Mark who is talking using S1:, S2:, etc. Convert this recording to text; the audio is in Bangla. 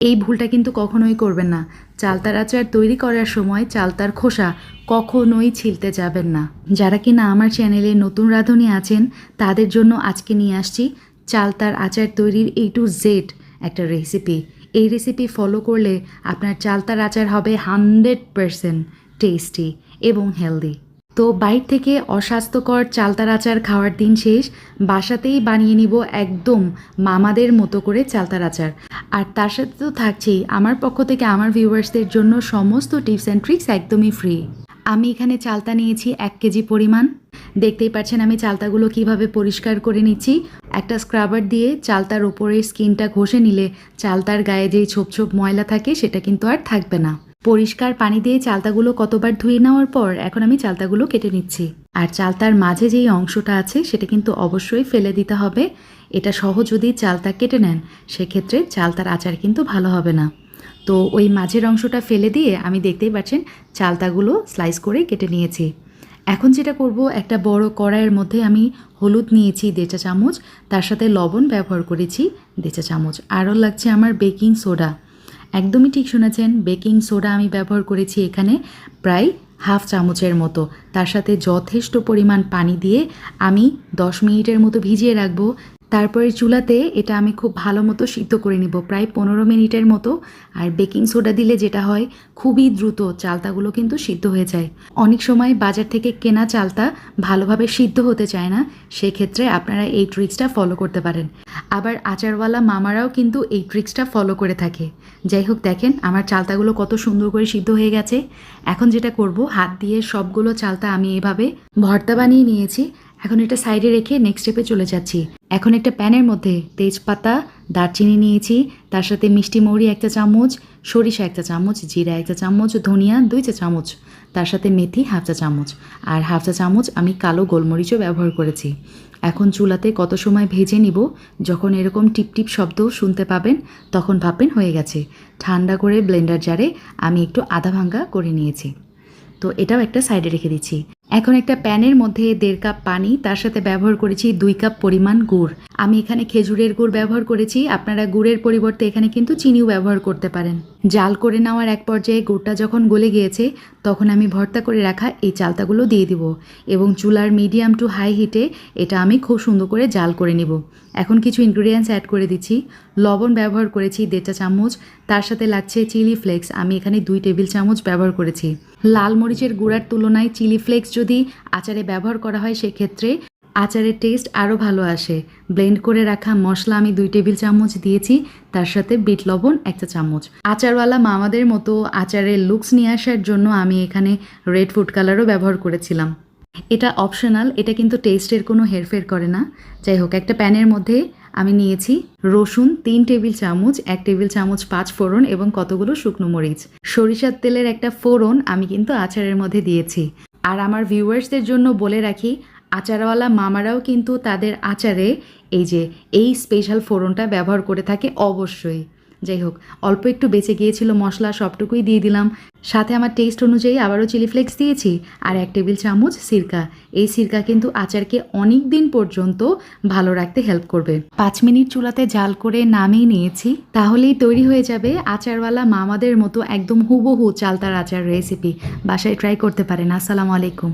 S1: এই ভুলটা কিন্তু কখনোই করবেন না। চালতার আচার তৈরি করার সময় চালতার খোসা কখনোই ছিলতে যাবেন না। যারা কিনা আমার চ্যানেলে নতুন রাঁধুনি আছেন, তাদের জন্য আজকে নিয়ে আসছি চালতার আচার তৈরির এ টু জেড একটা রেসিপি এই রেসিপি ফলো করলে আপনার চালতার আচার হবে হান্ড্রেড পারসেন্ট টেস্টি এবং হেলদি তো বাইর থেকে অস্বাস্থ্যকর চালতার আচার খাওয়ার দিন শেষ। বাসাতেই বানিয়ে নিব একদম মামাদের মতো করে চালতার আচার। আর তার সাথে তো থাকছেই। আমার পক্ষ থেকে আমার ভিউয়ার্সদের জন্য সমস্ত টিপস অ্যান্ড ট্রিক্স একদমই ফ্রি আমি এখানে চালতা নিয়েছি এক কেজি পরিমাণ। দেখতেই পাচ্ছেন আমি চালতাগুলো কীভাবে পরিষ্কার করে নিচ্ছি। একটা স্ক্রাবার দিয়ে চালতার ওপরের স্কিনটা ঘষে নিলে চালতার গায়ে যেই ছোপ ছোপ ময়লা থাকে সেটা কিন্তু আর থাকবে না। পরিষ্কার পানি দিয়ে চালতাগুলো কতবার ধুয়ে নেওয়ার পর এখন আমি চালতাগুলো কেটে নিচ্ছি। আর চালতার মাঝে যেই অংশটা আছে সেটা কিন্তু অবশ্যই ফেলে দিতে হবে। এটা সহ যদি চালতা কেটে নেন, সেক্ষেত্রে চালতার আচার কিন্তু ভালো হবে না। তো ওই মাঝের অংশটা ফেলে দিয়ে আমি দেখতেই পাচ্ছেন চালতাগুলো স্লাইস করে কেটে নিয়েছি। এখন যেটা করব, একটা বড় কড়াইয়ের মধ্যে আমি হলুদ নিয়েছি দেচা চামচ, তার সাথে লবণ ব্যবহার করেছি দেচা চামচ। আরও লাগছে আমার বেকিং সোডা। একদমই ঠিক শুনেছেন, বেকিং সোডা আমি ব্যবহার করেছি এখানে প্রায় হাফ চামচের মতো। তার সাথে যথেষ্ট পরিমাণ পানি দিয়ে আমি দশ মিনিটের মতো ভিজিয়ে রাখব। তারপরে চুলাতে এটা আমি খুব ভালো মতো সিদ্ধ করে নিব, প্রায় পনেরো মিনিটের মতো। আর বেকিং সোডা দিলে যেটা হয়, খুবই দ্রুত চালতাগুলো কিন্তু সিদ্ধ হয়ে যায়। অনেক সময় বাজার থেকে কেনা চালতা ভালোভাবে সিদ্ধ হতে চায় না। সেক্ষেত্রে আপনারা এই ট্রিক্সটা ফলো করতে পারেন। আবার আচারওয়ালা মামারাও কিন্তু এই ট্রিক্সটা ফলো করে থাকে। যাই হোক, দেখেন আমার চালতাগুলো কত সুন্দর করে সিদ্ধ হয়ে গেছে। এখন যেটা করব, হাত দিয়ে সবগুলো চালতা আমি এভাবে ভর্তা বানিয়ে নিয়েছি। এখন এটা সাইডে রেখে নেক্সট স্টেপে চলে যাচ্ছি। এখন একটা প্যানের মধ্যে তেজপাতা দারচিনি নিয়েছি, তার সাথে মিষ্টি মৌরি একটা চামচ, সরিষা একটা চামচ, জিরা একটা চামচ, ধনিয়া দুই চা চামচ, তার সাথে মেথি হাফ চা চামচ। আর হাফ চা চামচ আমি কালো গোলমরিচও ব্যবহার করেছি। এখন চুলাতে কত সময় ভেজে নিব, যখন এরকম টিপটিপ শব্দ শুনতে পাবেন, তখন ভাববেন হয়ে গেছে। ঠান্ডা করে ব্লেন্ডার জারে আমি একটু আধা ভাঙ্গা করে নিয়েছি। তো এটাও একটা সাইডে রেখে দিচ্ছি। এখন একটা প্যানের মধ্যে দেড় কাপ পানি, তার সাথে ব্যবহার করেছি দুই কাপ পরিমাণ গুড়। আমি এখানে খেজুরের গুড় ব্যবহার করেছি, আপনারা গুড়ের পরিবর্তে এখানে কিন্তু চিনিও ব্যবহার করতে পারেন। জাল করে নেওয়ার এক পর্যায়ে গুড়টা যখন গলে গিয়েছে, তখন আমি ভর্তা করে রাখা এই চালতাগুলো দিয়ে দিব এবং চুলার মিডিয়াম টু হাই হিটে এটা আমি খুব সুন্দর করে জাল করে নিব। এখন কিছু ইনগ্রিডিয়েন্টস অ্যাড করে দিচ্ছি। লবণ ব্যবহার করেছি দেড়টা চামচ, তার সাথে লাগছে চিলি ফ্লেক্স। আমি এখানে দুই টেবিল চামচ ব্যবহার করেছি। লাল মরিচের গুঁড়ার তুলনায় চিলি ফ্লেক্স যদি আচারে ব্যবহার করা হয়, সেক্ষেত্রে আচারের টেস্ট আরও ভালো আসে। ব্লেন্ড করে রাখা মশলা আমি দুই টেবিল চামচ দিয়েছি, তার সাথে বিট লবণ একটা চামচ। আচারওয়ালা মামাদের মতো আচারের লুকস নিয়ে আসার জন্য আমি এখানে রেড ফুড কালারও ব্যবহার করেছিলাম। এটা অপশনাল এটা কিন্তু টেস্টের কোনো হেরফের করে না। যাই হোক, একটা প্যানের মধ্যে আমি নিয়েছি রসুন তিন টেবিল চামচ, এক টেবিল চামচ পাঁচ ফোড়ন এবং কতগুলো শুকনো মরিচ। সরিষার তেলের একটা ফোড়ন আমি কিন্তু আচারের মধ্যে দিয়েছি। আর আমার ভিউয়ার্সদের জন্য বলে রাখি আচারওয়ালা মামারাও কিন্তু তাদের আচারে এই যে, এই স্পেশাল ফোড়নটা ব্যবহার করে থাকে অবশ্যই। যাই হোক, অল্প একটু বেঁচে গিয়েছিল মশলা, সবটুকুই দিয়ে দিলাম। সাথে আমার টেস্ট অনুযায়ী আবারও চিলি ফ্লেক্স দিয়েছি আর এক টেবিল চামচ সিরকা। এই সিরকা কিন্তু আচারকে অনেক দিন পর্যন্ত ভালো রাখতে হেল্প করবে। পাঁচ মিনিট চুলাতে জাল করে নামিয়ে নিয়েছি, তাহলেই তৈরি হয়ে যাবে আচারওয়ালা মামাদের মতো একদম হুবহু চালতার আচার রেসিপি বাসায় ট্রাই করতে পারেন। আসসালামু আলাইকুম।